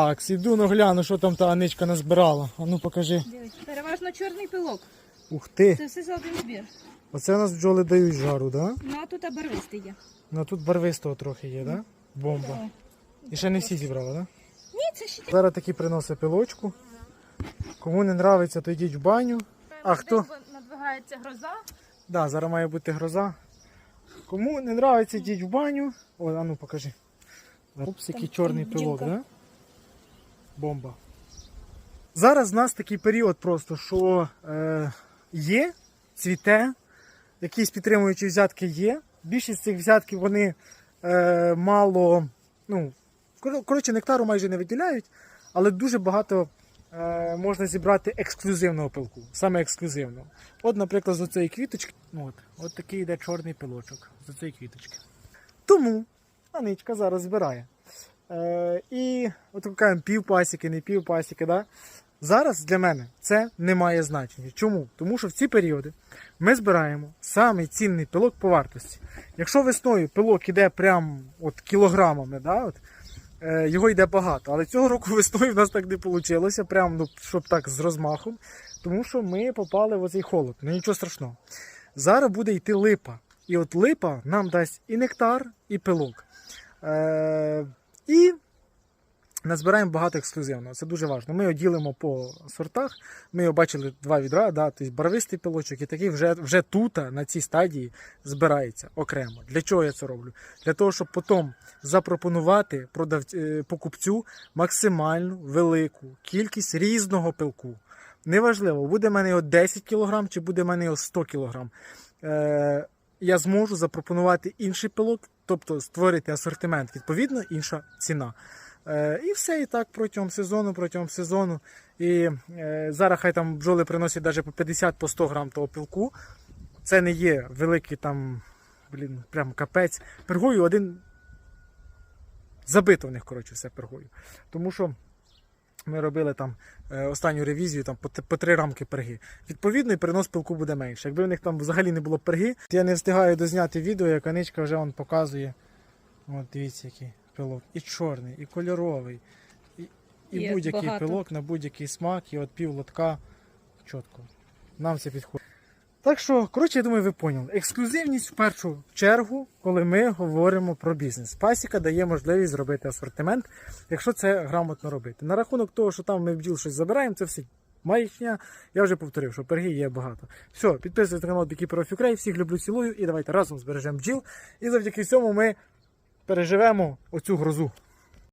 Так, сіду, ну гляну, що там та Аничка назбирала. А ну покажи. Дивись, переважно чорний пилок. Ух ти. Це все за один збір. Оце у нас бджоли дають жару, да? Ну а тут барвистий є. Ну тут барвистого трохи є, да? Бомба. О. І ще не всі зібрала, да? Ні, це ще Зараз такі приносить пилочку. Кому не нравиться, то йдіть в баню. А хто? надвигається гроза. Да, зараз має бути гроза. Кому не нравиться, йдіть в баню. О, а ну покажи. Упс, який чорний пилок, да? Бомба. Зараз в нас такий період просто, що е, є, цвіте, якісь підтримуючі взятки є. Більшість цих взятків вони е, мало, ну, коротше, нектару майже не виділяють, але дуже багато е, можна зібрати ексклюзивного пилку, саме ексклюзивного. От, наприклад, з оцієї квіточки, ну, от, от такий йде чорний пилочок з оцієї квіточки. Тому Аничка зараз збирає. Е, і от кажемо, пів пасіки, не пів пасіки. Да? Зараз для мене це не має значення. Чому? Тому що в ці періоди ми збираємо самий цінний пилок по вартості. Якщо весною пилок іде прям от кілограмами, да, от, е, його йде багато. Але цього року весною в нас так не вийшло, прям, ну, щоб так з розмахом, тому що ми попали в оцей холод. Ну нічого страшного. Зараз буде йти липа. І от липа нам дасть і нектар, і пилок. Е, і назбираємо багато ексклюзивного. Це дуже важливо. Ми його ділимо по сортах. Ми його бачили два відра, да, тобто барвистий пилочок, і такий вже, вже тут, на цій стадії, збирається окремо. Для чого я це роблю? Для того, щоб потім запропонувати продав... е, покупцю максимальну велику кількість різного пилку. Неважливо, буде в мене його 10 кг чи буде в мене його 100 кг. Я зможу запропонувати інший пилок, тобто створити асортимент, відповідно, інша ціна. Е, і все і так протягом сезону, протягом сезону. І е, зараз хай там бджоли приносять навіть по 50 по 100 грам того пилку. Це не є великий там, блін, прям капець. Пергою один забито в них, коротше, все пергою. Тому що ми робили там е, останню ревізію там по, по три рамки перги. Відповідно, і принос пилку буде менше. Якби в них там взагалі не було перги, я не встигаю дозняти відео, як Аничка вже он показує. От дивіться, який пилок. І чорний, і кольоровий, і, і будь-який пилок на будь-який смак, і от пів лотка чітко. Нам це підходить. Так що, коротше, я думаю, ви поняли. Ексклюзивність в першу чергу, коли ми говоримо про бізнес. Пасіка дає можливість зробити асортимент, якщо це грамотно робити. На рахунок того, що там ми бджіл щось забираємо, це все маячня. Я вже повторив, що перги є багато. Все, підписуйтесь на канал Beekeeper of всіх люблю, цілую і давайте разом збережемо бджіл. І завдяки цьому ми переживемо оцю грозу.